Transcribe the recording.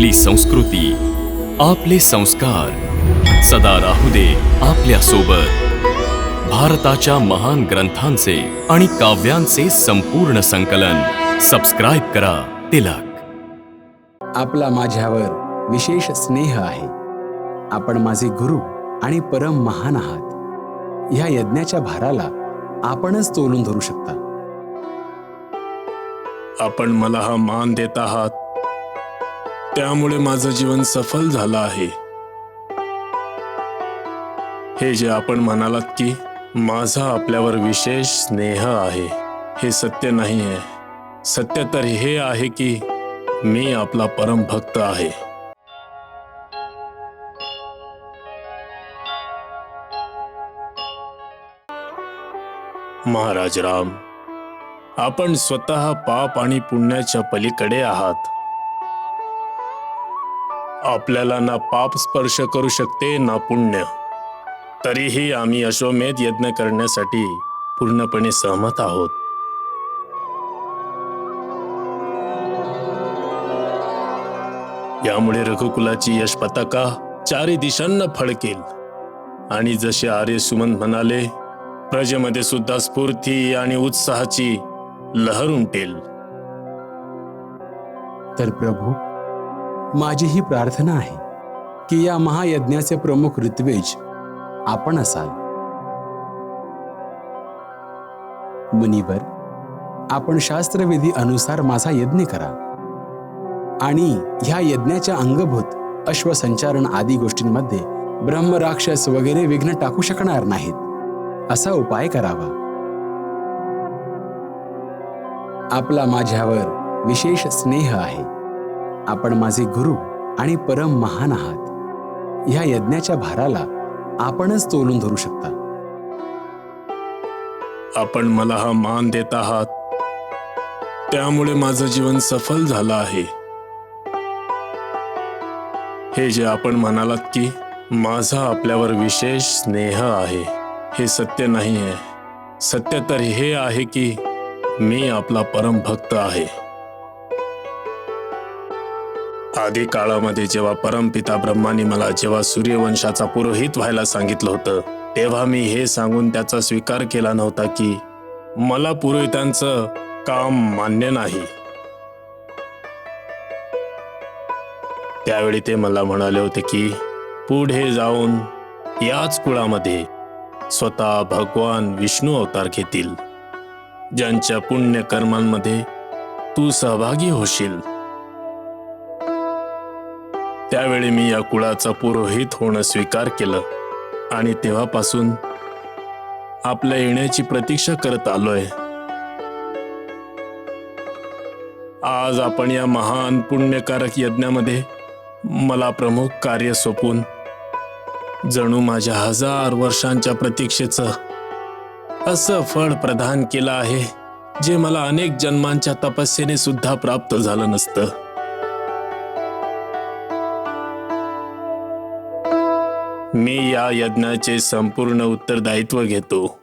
आपली संस्कृती आपले संस्कार. सदा राहू दे आपल्यासोबत भारताच्या महान ग्रंथांचे आणि काव्यांचे संपूर्ण संकलन. सबस्क्राईब करा तिलक. आपला माझ्यावर विशेष स्नेह आहे. आपण माझे गुरु आणि परम महान आहात. ह्या यज्ञाच्या भाराला आपणच तोलून धरू शकता. आपण मला हा मान देत आहात. त्यामुळे माझं जीवन सफल झालं आहे. हे जे आपण म्हणालात की माझा आपल्यावर विशेष स्नेह आहे हे सत्य नाही आहे सत्य तर हे आहे की मी आपला परम भक्त आहे. महाराज राम आपण स्वतः पाप आणि पुण्याच्या पलीकडे आहात. आपल्याला ना पाप स्पर्श करू शकते ना पुण्य. तरीही आम्ही अश्वमेध यज्ञ करण्यासाठी पूर्णपणे सहमत आहोत. यामुळे रघुकुलाची यश पताका चारी दिशांना फडकेल. आणि जसे आर्य सुमंत म्हणाले प्रजेमध्ये सुद्धा स्फूर्ती आणि उत्साहाची लहर उमटेल. तर प्रभू माझी ही प्रार्थना आहे की या महायज्ञाचे प्रमुख ऋत्वेज आपण असाल. मुनिवर आपण शास्त्रविधी अनुसार माझा यज्ञ करा आणि ह्या यज्ञाच्या अंगभूत अश्वसंचारण आदी गोष्टींमध्ये ब्रह्मराक्षस वगैरे विघ्न टाकू शकणार नाहीत. असा उपाय करावा. आपला माझ्यावर विशेष स्नेह आहे. आपण माझे गुरु आणि परम महान आहात. ह्या यज्ञाच्या भाराला आपणच तोलून धरू शकता. आपण मला हा मान देत आहात. त्यामुळे माझं जीवन सफल झालं आहे. हे जे आपण म्हणालात की माझा आपल्यावर विशेष स्नेह आहे हे सत्य नाही आहे सत्य तर हे आहे की मी आपला परम भक्त आहे. आधी काळामध्ये जेव्हा परमपिता ब्रह्माने मला जेव्हा सूर्यवंशाचा पुरोहित व्हायला सांगितलं होतं तेव्हा मी हे सांगून त्याचा स्वीकार केला नव्हता की मला पुरोहितांचं काम मान्य नाही. त्यावेळी ते मला म्हणाले होते की पुढे जाऊन याच कुळामध्ये स्वतः भगवान विष्णू अवतार घेतील ज्यांच्या पुण्य कर्मांमध्ये तू सहभागी होशील. त्यावेळी मी या कुळाचा पुरोहित होणं स्वीकार केलं आणि तेव्हापासून आपल्या येण्याची प्रतीक्षा करत आलोय. आज आपण या महान पुण्यकारक यज्ञामध्ये मला प्रमुख कार्य सोपून जणू माझ्या हजार वर्षांच्या प्रतीक्षेचं असं फळ प्रदान केलं आहे जे मला अनेक जन्मांच्या तपस्येने सुद्धा प्राप्त झालं नसतं. मी या यज्ञाचे संपूर्ण उत्तरदायित्व घेतो.